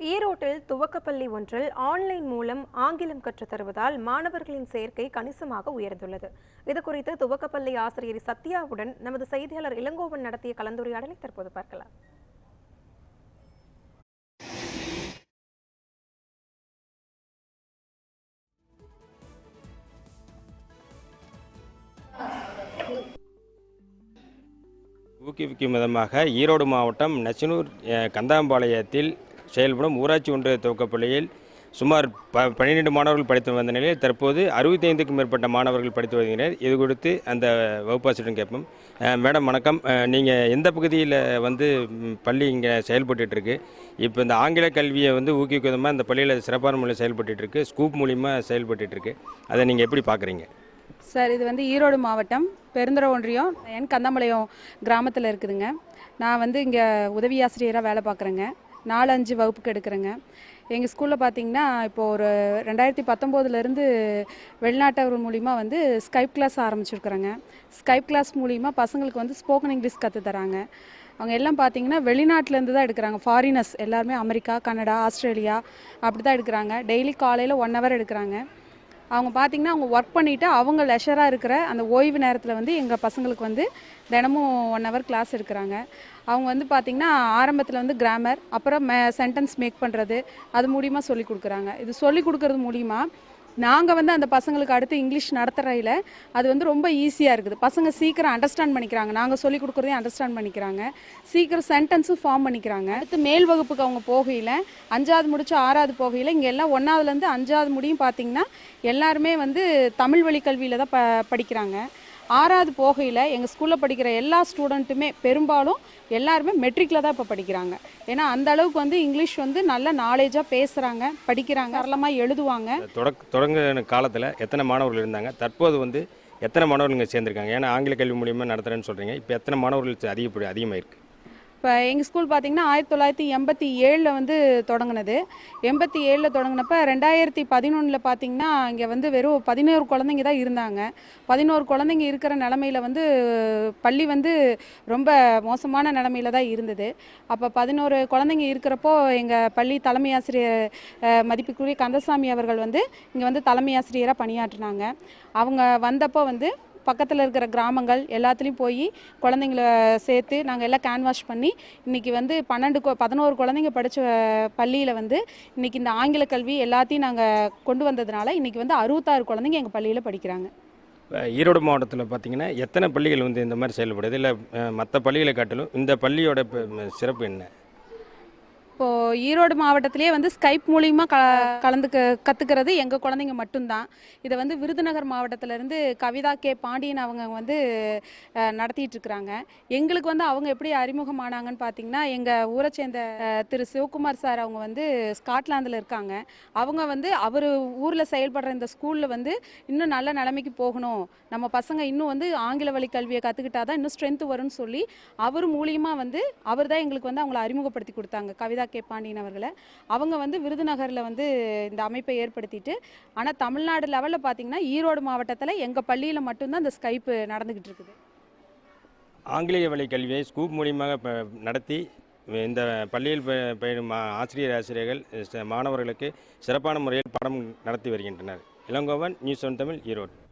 ஈரோட்டில் துவக்கப்பள்ளி ஒன்றில் ஆன்லைன் மூலம் ஆங்கிலம் கற்றுத் தருவதால் மாணவர்களின் சேர்க்கை கணிசமாக உயர்ந்துள்ளது. இதுகுறித்து துவக்கப்பள்ளி ஆசிரியர் சத்யாவுடன் நமது செய்தியாளர் இளங்கோவன் நடத்திய கலந்துரையாடலை தற்போது பார்க்கலாம். ஊக்குவிக்கும் விதமாக ஈரோடு மாவட்டம் நச்சனூர் கந்தாம்பாளையத்தில் செயல்படும் ஊராட்சி ஒன்றிய துவக்கப்பள்ளியில் சுமார் ப பன்னிரெண்டு மாணவர்கள் படித்து வந்த நிலையில் தற்போது அறுபத்தைந்துக்கும் மேற்பட்ட மாணவர்கள் படித்து வருகின்றனர். இது குறித்து அந்த வகுப்பாசிரியரும் கேட்போம். மேடம் வணக்கம். நீங்கள் எந்த பகுதியில் வந்து பள்ளி இங்கே செயல்பட்டுட்டு இப்போ இந்த ஆங்கில கல்வியை வந்து ஊக்குவிக்கும் விதமாக இந்த பள்ளியில் சிறப்பான முறையில் செயல்பட்டுருக்கு ஸ்கூப் மூலிமா செயல்பட்டுருக்கு அதை நீங்கள் எப்படி பார்க்குறீங்க சார் இது வந்து ஈரோடு மாவட்டம் பெருந்துறை ஒன்றியம் என் கந்தம்பாளையம் கிராமத்தில் இருக்குதுங்க. நான் வந்து இங்கே உதவி ஆசிரியராக வேலை பார்க்குறேங்க நாலு அஞ்சு வகுப்புக்கு எடுக்கிறேங்க. எங்கள் ஸ்கூலில் பார்த்தீங்கன்னா இப்போது ஒரு ரெண்டாயிரத்தி பத்தொம்போதுலேருந்து வெளிநாட்டவர் மூலிமா வந்து ஸ்கைப் கிளாஸ் ஆரம்பிச்சிருக்கிறேங்க. ஸ்கைப் கிளாஸ் மூலிமா பசங்களுக்கு வந்து ஸ்போக்கன் இங்கிலீஷ் கற்று தராங்க. அவங்க எல்லாம் பார்த்தீங்கன்னா வெளிநாட்டிலேருந்து தான் எடுக்கிறாங்க. ஃபாரினர்ஸ் எல்லாருமே அமெரிக்கா கனடா ஆஸ்திரேலியா அப்படி தான் எடுக்கிறாங்க. டெய்லி காலையில் ஒன் ஹவர் எடுக்கிறாங்க. அவங்க பார்த்திங்கன்னா அவங்க ஒர்க் பண்ணிவிட்டு அவங்க லெஷராக இருக்கிற அந்த ஓய்வு நேரத்தில் வந்து எங்கள் பசங்களுக்கு வந்து தினமும் ஒன் ஹவர் கிளாஸ் எடுக்கிறாங்க. அவங்க வந்து பார்த்திங்கன்னா ஆரம்பத்தில் வந்து கிராமர் அப்புறம் மே சென்டென்ஸ் மேக் பண்ணுறது அது மூலிமா சொல்லி கொடுக்குறாங்க. இது சொல்லி கொடுக்கறது மூலிமா நாங்கள் வந்து அந்த பசங்களுக்கு அடுத்து இங்கிலீஷ் நடத்துகிறையில் அது வந்து ரொம்ப ஈஸியாக இருக்குது. பசங்க சீக்கிரம் அண்டர்ஸ்டாண்ட் பண்ணிக்கிறாங்க. நாங்கள் சொல்லி கொடுக்குறதையும் அண்டர்ஸ்டாண்ட் பண்ணிக்கிறாங்க. சீக்கிரம் சென்டென்ஸும் ஃபார்ம் பண்ணிக்கிறாங்க. அடுத்து மேல் வகுப்புக்கு அவங்க போகையில் அஞ்சாவது முடிச்சு ஆறாவது போகையில் இங்கே எல்லாம் ஒன்றாவதுலேருந்து அஞ்சாவது முடியும் பார்த்தீங்கன்னா எல்லாருமே வந்து தமிழ் வழி கல்வியில் தான் ப படிக்கிறாங்க. ஆறாவது போகையில் எங்கள் ஸ்கூலில் படிக்கிற எல்லா ஸ்டூடெண்ட்டுமே பெரும்பாலும் எல்லாருமே மெட்ரிக்கில் தான் இப்போ படிக்கிறாங்க. ஏன்னா அந்த அளவுக்கு வந்து இங்கிலீஷ் வந்து நல்ல நாலேஜாக பேசுகிறாங்க படிக்கிறாங்க சரளமாக எழுதுவாங்க. தொடக்க தொடங்க காலத்தில் எத்தனை மாணவர்கள் இருந்தாங்க தற்போது வந்து எத்தனை மாணவர்கள் இங்கே சேர்ந்துருக்காங்க? ஏன்னா ஆங்கில கல்வி மூலியமாக நடத்துகிறேன்னு சொல்கிறீங்க இப்போ எத்தனை மாணவர்கள் அதிகப்படி இருக்குது இப்போ எங்கள் ஸ்கூல் பார்த்தீங்கன்னா ஆயிரத்தி தொள்ளாயிரத்தி எண்பத்தி ஏழில் வந்து தொடங்கினது. எண்பத்தி ஏழில் தொடங்கினப்ப ரெண்டாயிரத்தி பதினொன்றில் பார்த்தீங்கன்னா இங்கே வந்து வெறும் பதினோரு குழந்தைங்க தான் இருந்தாங்க. பதினோரு குழந்தைங்க இருக்கிற நிலமையில வந்து பள்ளி வந்து ரொம்ப மோசமான நிலமையில தான் இருந்தது. அப்போ பதினோரு குழந்தைங்க இருக்கிறப்போ எங்கள் பள்ளி தலைமை ஆசிரியர் மதிப்புக்குரிய கந்தசாமி அவர்கள் வந்து இங்கே வந்து தலைமை ஆசிரியராக பணியாற்றினாங்க. அவங்க வந்தப்போ வந்து பக்கத்தில் இருக்கிற கிராமங்கள் எல்லாத்துலேயும் போய் குழந்தைங்கள சேர்த்து நாங்கள் எல்லாம் கேன்வாஷ் பண்ணி இன்றைக்கி வந்து பன்னெண்டு பதினோரு குழந்தைங்க படித்த பள்ளியில் வந்து இன்றைக்கி இந்த ஆங்கில கல்வி எல்லாத்தையும் நாங்கள் கொண்டு வந்ததுனால இன்றைக்கி வந்து அறுபத்தாறு குழந்தைங்க எங்கள் பள்ளியில் படிக்கிறாங்க. ஈரோடு மாவட்டத்தில் பார்த்தீங்கன்னா எத்தனை பள்ளிகள் வந்து இந்த மாதிரி செயல்படுது? இல்லை மற்ற பள்ளிகளை காட்டிலும் இந்த பள்ளியோட சிறப்பு என்ன? இப்போது ஈரோடு மாவட்டத்திலே வந்து ஸ்கைப் மூலிமா க கலந்துக்க கற்றுக்கிறது எங்கள் குழந்தைங்க மட்டும்தான். இதை வந்து விருதுநகர் மாவட்டத்திலேருந்து கவிதா கே. பாண்டியன் அவங்க வந்து அஹ், நடத்திட்டு இருக்கிறாங்க எங்களுக்கு வந்து அவங்க எப்படி அறிமுகமானாங்கன்னு பார்த்தீங்கன்னா எங்கள் ஊரை சேர்ந்த திரு. சிவகுமார் சார் அவங்க வந்து ஸ்காட்லாந்தில் இருக்காங்க. அவங்க வந்து அவர் ஊரில் செயல்படுற இந்த ஸ்கூலில் வந்து இன்னும் நல்ல நிலைமைக்கு போகணும். நம்ம பசங்க இன்னும் வந்து ஆங்கில வழி கல்வியை கற்றுக்கிட்டா தான் இன்னும் ஸ்ட்ரென்த் வரும்னு சொல்லி அவர் மூலியமாக வந்து அவர் தான் எங்களுக்கு வந்து அவங்கள அறிமுகப்படுத்தி கொடுத்தாங்க. கவிதா கே பாண்டியன் அவர்களை. அவங்க வந்து விருதுநகரில் வந்து இந்த அமைப்பை ஏற்படுத்திட்டு ஆனால் தமிழ்நாடு லெவலில் பார்த்தீங்கன்னா ஈரோடு மாவட்டத்தில் எங்கள் பள்ளியில் மட்டும்தான் இந்த ஸ்கைப்பு நடந்துக்கிட்டு இருக்குது. ஆங்கிலேய வழி கல்வியை ஸ்கூப் மூலியமாக நடத்தி இந்த பள்ளியில் ப- பயிலும் ஆசிரியர் ஆசிரியர்கள் மாணவர்களுக்கு சிறப்பான முறையில் பாடம் நடத்தி வருகின்றனர். Ilangovan news one Tamil Erode.